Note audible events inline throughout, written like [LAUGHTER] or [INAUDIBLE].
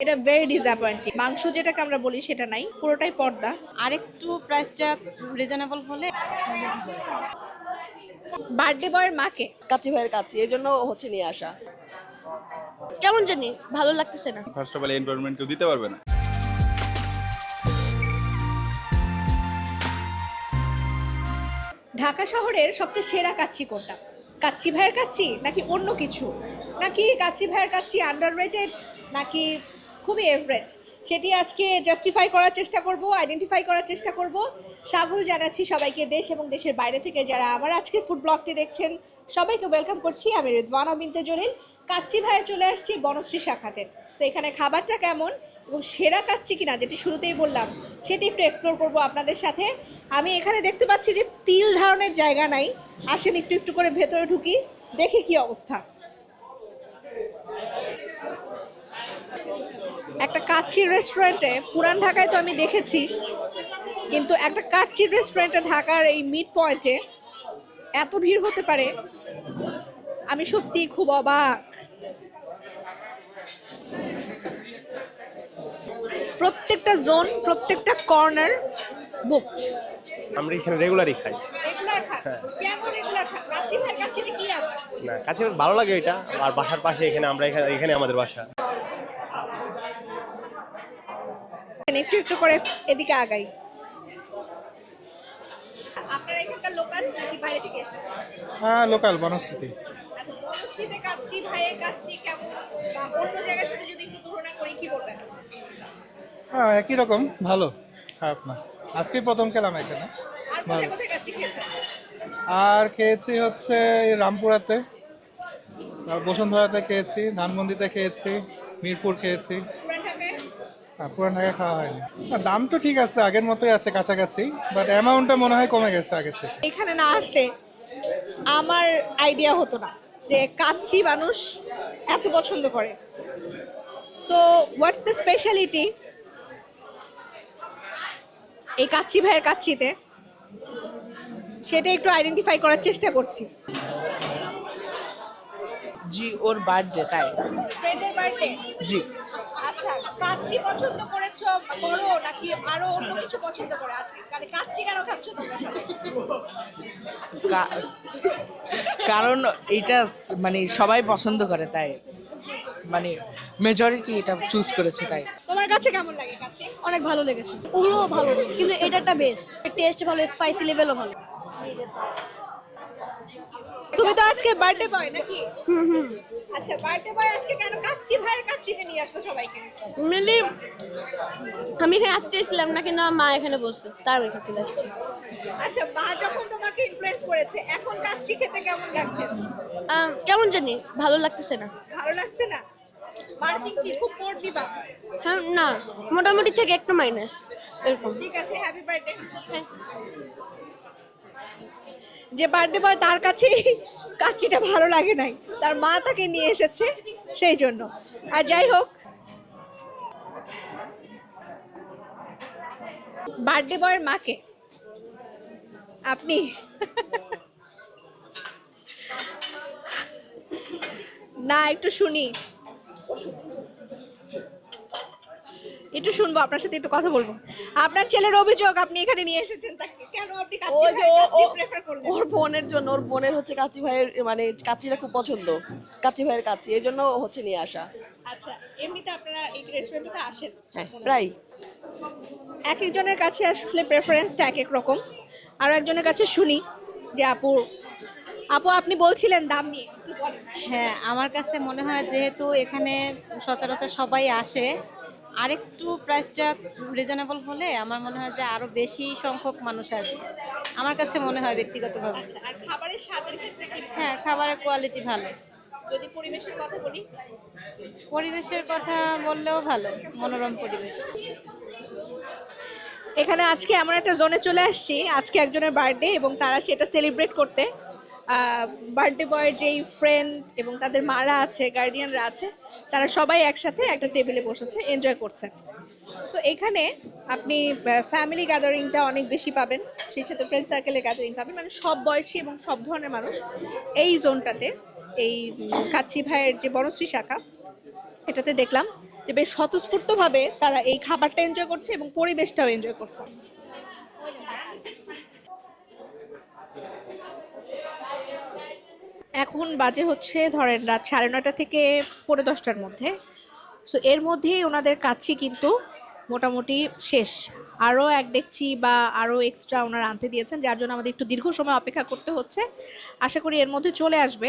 এটা very disappointing মাংস যেটাকে আমরা বলি সেটা নাই পুরোটাই পর্দা। আরেকটু প্রাইসটা রিজনেবল হলে বার্থডে বয়ের মাকে? কাচি ভাইয়ের কাছে এই জন্য হচ্ছে নিয়ে আসা। কেমন জানি ভালো লাগতেছে না। ফার্স্ট অফ অল এনভায়রনমেন্ট কেউ দিতে পারবে না। ঢাকা শহরের সবচেয়ে সেরা কাচ্চি কোনটা? কাচ্চি ভাইয়ের কাচ্চি নাকি অন্য কিছু? নাকি কাচ্চি ভাইয়ের কাচ্চি আন্ডার নাকি খুবই এভারেজ সেটি আজকে জাস্টিফাই করার চেষ্টা করব আইডেন্টিফাই করার চেষ্টা করব। স্বাগত জানাচ্ছি সবাইকে দেশ এবং দেশের বাইরে থেকে যারা আমার আজকের ফুড ব্লগটি দেখছেন, সবাইকে ওয়েলকাম করছি। আমি রিদওয়ানা বিনতে জলিল কাচ্চি ভাইয়ে চলে আসছি বনশ্রী শাখাতে। তো এখানে খাবারটা কেমন এবং সেরা কাচ্চি কিনা, যেটি শুরুতেই বললাম, সেটি একটু এক্সপ্লোর করব আপনাদের সাথে। আমি এখানে দেখতে পাচ্ছি যে তিল ধারণের জায়গা নাই। আসেন একটু একটু করে ভেতরে ঢুকি, দেখি কি অবস্থা। একটা কাচ্চির রেস্টুরেন্টে পুরান ঢাকায় তো আমি দেখেছি কিন্তু একটা কাচ্চির রেস্টুরেন্টে ঢাকার এই মিড পয়েন্টে এত ভিড় হতে পারে আমি সত্যি খুব অবাক। প্রত্যেকটা জোন প্রত্যেকটা কর্নার বুকড আমরা এখানে রেগুলারই খাই। আছে? না কাছে ভালো লাগে এটা আর বাসার পাশে এখানে আমরা এখানে আমাদের বাসা। একটু একটু করে এদিকে আগাই। আপনারা এখানকার লোকাল নাকি বাইরে থেকে এসেছেন? হ্যাঁ লোকাল বনশ্রীতে। আচ্ছা বনশ্রীতে কাচ্চি ভাইয়ের কাচ্চি কেমন? বা অন্য জায়গার সাথে যদি একটু তুলনা করি কি বলবেন? হ্যাঁ একই রকম ভালো খারাপ না। আজকেই প্রথম খেলাম এখানে। আর কোথায় কোথায় কাচ্চি খেয়েছেন আর খেয়েছি হচ্ছে রামপুরাতে আর বসুন্ধরাতে খেয়েছি ধানমন্ডিতে খেয়েছি মিরপুর খেয়েছি। পুরান ঢাকায় খাওয়া হয়নি। দাম তো ঠিক আছে আগের মতোই আছে কাছাকাছি বাট অ্যামাউন্টটা মনে হয় কমে গেছে আগের থেকে। এখানে না আসলে আমার আইডিয়া হতো না যে কাচ্চি মানুষ এত পছন্দ করে। সো হোয়াটস দ্য স্পেশালিটি এই কাচ্চি ভাইয়ের কাচ্চিতে সেটা একটু আইডেন্টিফাই করার চেষ্টা করছি। জি ওর বার্থডে তাই। ফ্রেন্ডের বার্থডে জি। আচ্ছা কাচ্চি পছন্দ করেছ করো নাকি আরও অন্য কিছু পছন্দ করে? আজকে মানে কাচ্চি কেন খাচ্ছ তোমরা সবাই? কা- কারণ এটা স- মানে সবাই পছন্দ করে তাই। মানে মেজরিটি এটা চুজ করেছে তাই। তোমার কাছে কেমন লাগে কাচ্চি? অনেক ভালো লেগেছে। ওগুলোও ভালো কিন্তু এটা একটা বেস্ট টেস্ট ভালো স্পাইসি লেভেলও ভালো। তুমি তো আজকে বার্থডে বয় নাকি? হুম হুম। আচ্ছা বার্থডে বয় আজকে কেন কাচ্চি ভাইয়ের কাচ্চিতে নিয়ে আসলো সবাইকে? মেনলি আমি এখানে আসতে চেয়েছিলাম না কিন্তু মা এখানে বসছে তার এখানে চলে আসছি। আচ্ছা মা যখন তোমাকে ইমপ্রেস করেছে এখন কাচ্চি খেতে কেমন লাগছে? কেমন জানি ভালো লাগতেছে না। ভালো লাগছে না? মার্কিং কি খুব পড় দিবা হ্যাঁ না মোটামুটি থেকে একটু মাইনাস এরকম। ঠিক আছে হ্যাপি বার্থডে যে বার্থডে বয় তার কাছে [LAUGHS] কাচ্চিটা ভালো লাগে নাই। তার মা তাকে নিয়ে এসেছে সেই জন্য। আর যাই হোক বার্থডে বয়ের মাকে আপনি [LAUGHS] না, একটু শুনি। একটু শুনব, আপনার সাথে একটু কথা বলব। আপনার ছেলের অভিযোগ আপনি এখানে নিয়ে এসেছেন তাকে যে ও- করলেন ওর বোনের জন্য ওর বোনের হচ্ছে কাচি ভাইয়ের মানে কাচিটা খুব পছন্দ। কাচি ভাইয়ের কাচি এই জন্য হচ্ছে নিয়ে আসা। আচ্ছা এমনিতে আপনারা এই রেস্টুরেন্টে আসেন হ্যাঁ প্রায়। এক একজনের কাছে আসলে প্রেফারেন্সটা এক এক রকম। আর একজনের কাছে শুনি যে আপু আপু আপনি বলছিলেন দাম নিয়ে হ্যাঁ আমার কাছে মনে হয় যেহেতু এখানে সচরাচর সবাই আসে আরেকটু প্রাইসটা রিজনেবল হলে আমার মনে হয় যে আরও বেশি সংখ্যক মানুষ আসবে। আমার কাছে মনে হয় ব্যক্তিগতভাবে। আচ্ছা আর খাবারের স্বাদের ক্ষেত্রে কি হ্যাঁ খাবারের কোয়ালিটি ভালো। যদি পরিবেশের কথা বলি? পরিবেশের কথা বললেও ভালো মনোরম পরিবেশ। এখানে আজকে এমন একটা জোনে চলে আসছি। আজকে একজনের বার্থডে এবং তারা সেটা সেলিব্রেট করতে। বার্থডে বয়ের যেই ফ্রেন্ড এবং তাদের মারা আছে গার্ডিয়ানরা আছে তারা সবাই একসাথে একটা টেবিলে বসেছে এনজয় করছে। সো এখানে আপনি ফ্যামিলি গ্যাদারিংটা অনেক বেশি পাবেন। সেই সাথে ফ্রেন্ড সার্কেলের গ্যাদারিং পাবেন। মানে সব বয়সী এবং সব ধরনের মানুষ এই জোনটাতে এই কাচ্চি ভাইয়ের যে বনশ্রী শাখা, এটাতে দেখলাম যে বেশ স্বতঃস্ফূর্তভাবে তারা এই খাবারটা এনজয় করছে এবং পরিবেশটাও এনজয় করছে। এখন বাজে হচ্ছে, ধরেন রাত সাড়ে নটা থেকে পৌনে দশটার মধ্যে। সো এর মধ্যেই ওনাদের কাচ্ছি কিন্তু মোটামুটি শেষ। আরও এক ডেকচি বা আরও এক্সট্রা ওনারা আনতে দিয়েছেন, যার জন্য আমাদের একটু দীর্ঘ সময় অপেক্ষা করতে হচ্ছে। আশা করি এর মধ্যে চলে আসবে।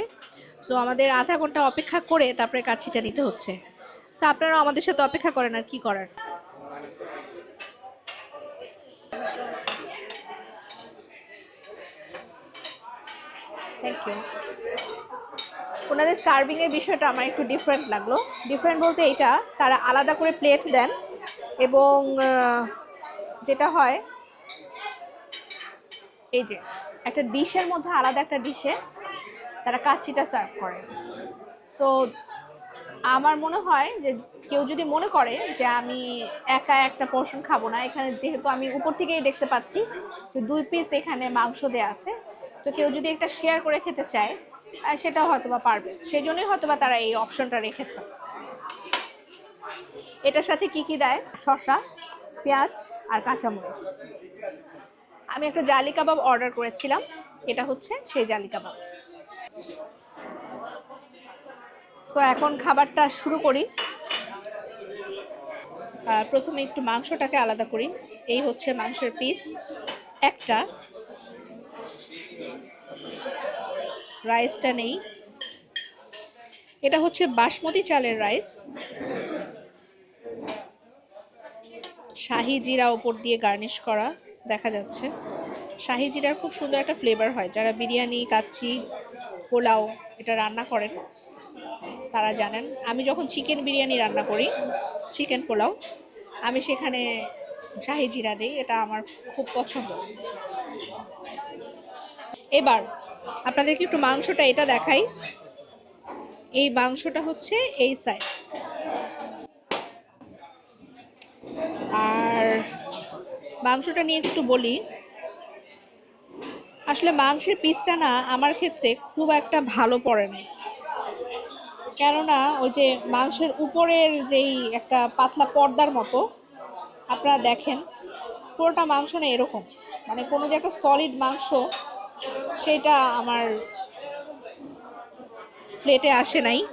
সো আমাদের আধা ঘণ্টা অপেক্ষা করে তারপরে কাচ্ছিটা নিতে হচ্ছে। সো আপনারাও আমাদের সাথে অপেক্ষা করেন আর কি করার। থ্যাংক ইউ ওনাদের সার্ভিংয়ের বিষয়টা আমার একটু ডিফারেন্ট লাগল। ডিফারেন্ট বলতে এটা তারা আলাদা করে প্লেট দেন। এবং যেটা হয়, এই যে, একটা ডিশের মধ্যে আলাদা একটা ডিশে তারা কাচ্চিটা সার্ভ করে। সো আমার মনে হয় যে, কেউ যদি মনে করে যে, আমি একা একটা পোর্শন খাব না, এখানে যেহেতু আমি উপর থেকেই দেখতে পাচ্ছি যে, দুই পিস এখানে মাংস দেওয়া আছে, তো কেউ যদি একটা শেয়ার করে খেতে চায় সেটাও হয়তো বা পারবে। সেই জন্যই হয়তো বা তারা এই অপশনটা রেখেছে। এটার সাথে কি কি দেয়? শসা, পেঁয়াজ আর কাঁচামরিচ। আমি একটা জালি কাবাব অর্ডার করেছিলাম। এটা হচ্ছে সেই জালি কাবাব। তো এখন খাবারটা শুরু করি। প্রথমে একটু মাংসটাকে আলাদা করি। এই হচ্ছে মাংসের পিস একটা রাইসটা নেই। এটা হচ্ছে বাসমতি চালের রাইস শাহি জিরা উপর দিয়ে গার্নিশ করা দেখা যাচ্ছে। শাহি জিরার খুব সুন্দর একটা ফ্লেভার হয়। যারা বিরিয়ানি, কাচ্চি, পোলাও এটা রান্না করেন, তারা জানেন। আমি যখন চিকেন বিরিয়ানি রান্না করি চিকেন পোলাও, আমি সেখানে শাহি জিরা দিই। এটা আমার খুব পছন্দ। এবার আপনাদেরকে একটু মাংসটা এটা দেখাই। এই মাংসটা হচ্ছে এই সাইজ আর মাংসটা নিয়ে একটু বলি। আসলে মাংসের পিসটা না আমার ক্ষেত্রে খুব একটা ভালো পড়ে না। কেননা ওই যে মাংসের উপরের যেই একটা পাতলা পর্দার মতো, আপনারা দেখেন, পুরোটা মাংস না এরকম। মানে কোনো যে একটা সলিড মাংস, সেটা আমার প্লেটে আসে নাই।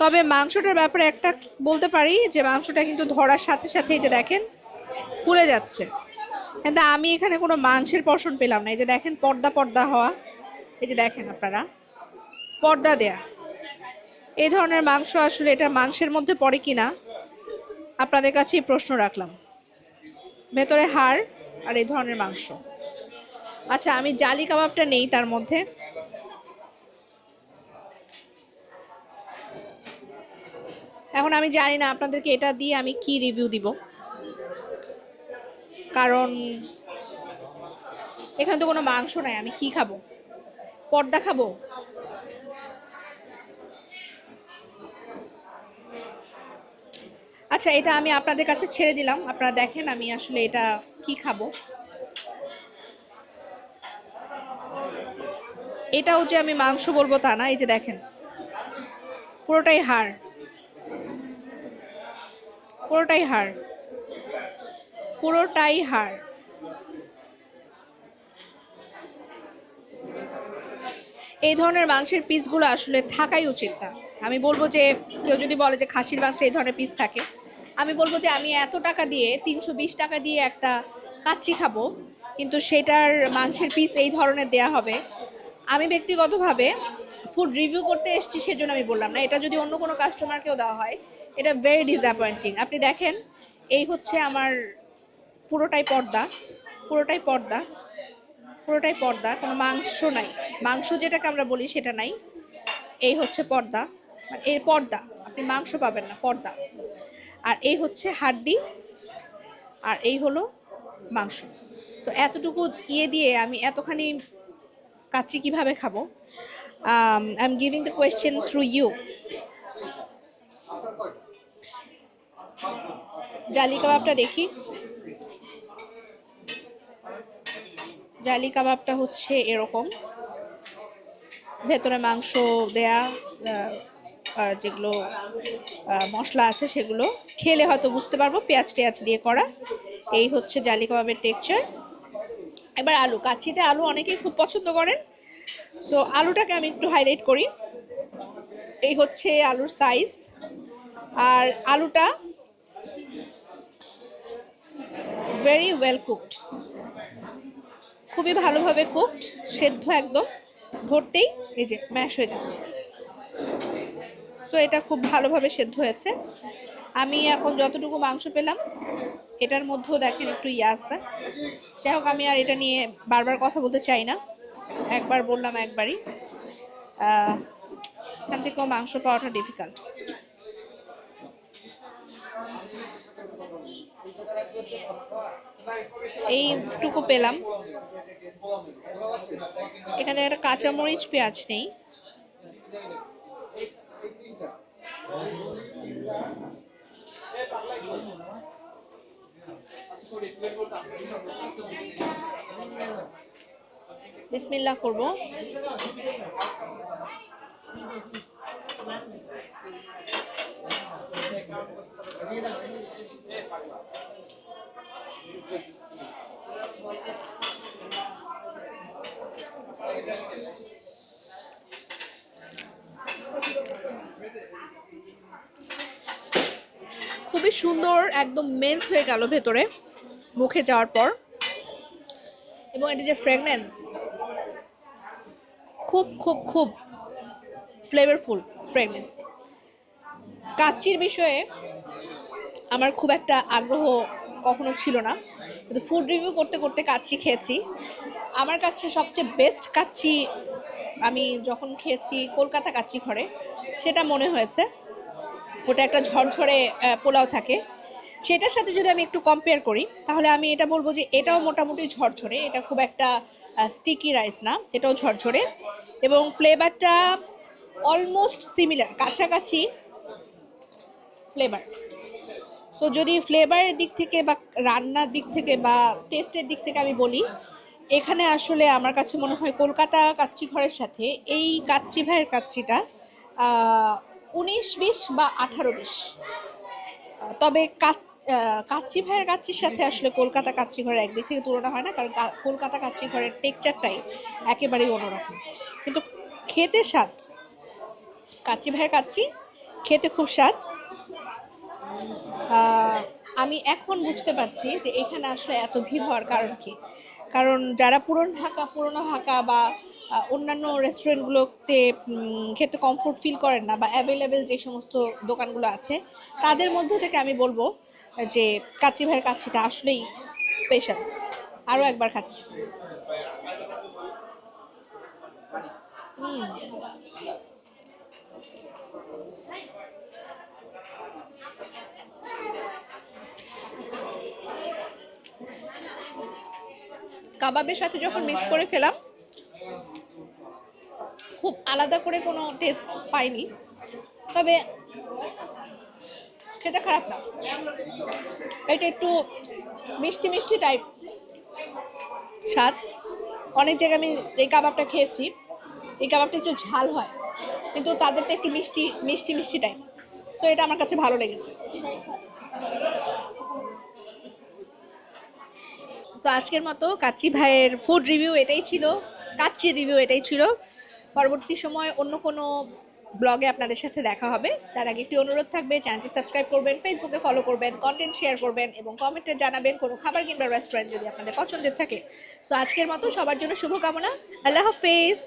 তবে মাংসটার ব্যাপারে একটা বলতে পারি যে মাংসটা কিন্তু ধরার সাথে সাথে এই যে দেখেন, ফুলে যাচ্ছে। কিন্তু আমি এখানে কোনো মাংসের পশন পেলাম না। এই যে দেখেন, পর্দা পর্দা হওয়া। এই যে দেখেন আপনারা, পর্দা দেয়া। এই ধরনের মাংস আসলে এটা মাংসের মধ্যে পড়ে কি না আপনাদের কাছেই প্রশ্ন রাখলাম। ভেতরে হাড় আর এই ধরনের মাংস। আচ্ছা আমি জালি কাবাবটা নেই তার মধ্যে। এখন আমি জানি না আপনাদেরকে এটা দিয়ে আমি কি রিভিউ দিব। কারণ এখানে তো কোনো মাংস নাই, আমি কি খাব? পর্দা খাব? আচ্ছা এটা আমি আপনাদের কাছে ছেড়ে দিলাম। আপনারা দেখেন আমি আসলে এটা কি খাব। এটাও যে আমি মাংস বলব তা না, এই যে দেখেন। পুরোটাই হাড়। পুরোটাই হার। পুরোটাই হার। এই ধরনের মাংসের পিসগুলো আসলে থাকাই উচিত না। আমি বলব যে, কেউ যদি বলে যে খাসির মাংসে এই ধরনের পিস থাকে, আমি বলব যে আমি এত টাকা দিয়ে, তিনশো বিশ টাকা দিয়ে একটা কাচ্চি খাব, কিন্তু সেটার মাংসের পিস এই ধরনের দেয়া হবে। আমি ব্যক্তিগতভাবে ফুড রিভিউ করতে এসেছি সেজন্য আমি বললাম না। এটা যদি অন্য কোনো কাস্টমারকেও দেওয়া হয় এটা ভেরি ডিসঅ্যাপয়েন্টিং আপনি দেখেন, এই হচ্ছে আমার পুরোটাই পর্দা পুরোটাই পর্দা পুরোটাই পর্দা, কোনো মাংস নাই। মাংস যেটাকে আমরা বলি সেটা নাই। এই হচ্ছে পর্দা মানে এই পর্দা, আপনি মাংস পাবেন না, পর্দা। আর এই হচ্ছে হাড্ডি, আর এই হলো মাংস। তো এতটুকু ইয়ে দিয়ে আমি এতখানি কাচ্চি কীভাবে খাব? I am giving the question through you jali কাবাবটা দেখি। জালি কাবাবটা হচ্ছে এরকম। ভেতরে মাংস দেয়া যেগুলো মশলা আছে সেগুলো খেলে হয়তো বুঝতে পারব, পেঁয়াজ টেয়াজ দিয়ে করা। এই হচ্ছে জালি কাবাবের টেক্সচার এবার আলু। কাচ্চিতে আলু অনেকেই খুব পছন্দ করেন। সো আলুটাকে আমি একটু হাইলাইট করি। এই হচ্ছে আলুর সাইজ আর আলুটা ভেরি ওয়েল কুকড খুবই ভালোভাবে কুকড সেদ্ধ একদম। ধরতেই এই যে ম্যাশ হয়ে যাচ্ছে। সো এটা খুব ভালোভাবে সেদ্ধ হয়েছে। আমি এখন যতটুকু মাংস পেলাম, এটার মধ্যেও দেখেন একটু ইয়ে আছে। যাই হোক, আমি আর এটা নিয়ে বারবার কথা বলতে চাই না। একবার বললাম একবারই। এখান থেকেও মাংস পাওয়াটা ডিফিকাল্ট এইটুকু পেলাম। এখানে একটা কাঁচামরিচ পেঁয়াজ নেই। বিসমিল্লাহ করব। খুবই সুন্দর, একদম মেল্ট হয়ে গেল ভেতরে, মুখে যাওয়ার পর। এবং এটা যে ফ্রেগনেন্স খুব খুব খুব ফ্লেভারফুল ফ্রেগনেন্স কাচ্চির বিষয়ে আমার খুব একটা আগ্রহ কখনো ছিল না। কিন্তু ফুড রিভিউ করতে করতে কাচ্ছি খেয়েছি। আমার কাছে সবচেয়ে বেস্ট কাচ্ছি আমি যখন খেয়েছি কলকাতা কাচ্ছি ঘরে, সেটা মনে হয়েছে। ওটা একটা ঝরঝরে পোলাও থাকে। সেটার সাথে যদি আমি একটু কম্পেয়ার করি, তাহলে আমি এটা বলব যে এটাও মোটামুটি ঝরঝরে। এটা খুব একটা স্টিকি রাইস না, এটাও ঝরঝরে। এবং ফ্লেভারটা অলমোস্ট সিমিলার কাছাকাছি ফ্লেভার সো যদি ফ্লেভারের দিক থেকে বা রান্নার দিক থেকে বা টেস্টের দিক থেকে আমি বলি, এখানে আসলে আমার কাছে মনে হয় কলকাতা কাচ্চি ঘরের সাথে এই কাচ্চি ভাইয়ের কাচ্চিটা উনিশ বিশ বা আঠারো বিশ। তবে কাচ্চি ভাইয়ের কাচ্চির সাথে আসলে কলকাতা কাচ্চি ঘরের একদিক থেকে তুলনা হয় না, কারণ কলকাতা কাচ্চি ঘরের টেক্সচারটাই একেবারেই অন্যরকম। কিন্তু খেতে স্বাদ, কাচ্চি ভাইয়ের কাচ্চি খেতে খুব স্বাদ আমি এখন বুঝতে পারছি যে এখানে আসলে এত ভিড় হওয়ার কারণ কি। কারণ যারা পুরনো ঢাকা পুরনো ঢাকা বা অন্যান্য রেস্টুরেন্টগুলোতে খেতে কমফোর্ট ফিল করেন না বা অ্যাভেলেবেল যে সমস্ত দোকানগুলো আছে, তাদের মধ্য থেকে আমি বলব যে কাচ্চি ভাইয়ের কাচ্চিটা আসলেই স্পেশাল আরও একবার খাচ্ছি। হুম। কাবাবের সাথে যখন মিক্স করে খেলাম, খুব আলাদা করে কোনো টেস্ট পাইনি। তবে খেতে খারাপ না। এটা একটু মিষ্টি মিষ্টি টাইপ স্বাদ। অনেক জায়গায় আমি এই কাবাবটা খেয়েছি। এই কাবাবটা একটু ঝাল হয়, কিন্তু তাদেরটা একটু মিষ্টি মিষ্টি মিষ্টি টাইপ তো এটা আমার কাছে ভালো লেগেছে। সো আজকের মতো কাচ্চি ভাইয়ের ফুড রিভিউ এটাই ছিল। কাচ্চির রিভিউ এটাই ছিল। পরবর্তী সময় অন্য কোনো ব্লগে আপনাদের সাথে দেখা হবে। তার আগে একটি অনুরোধ থাকবে চ্যানেলটি সাবস্ক্রাইব করবেন ফেসবুকে ফলো করবেন কন্টেন্ট শেয়ার করবেন এবং কমেন্টে জানাবেন কোনো খাবার কিংবা রেস্টুরেন্ট যদি আপনাদের পছন্দের থাকে। সো আজকের মতো সবার জন্য শুভকামনা। আল্লাহ হাফেজ।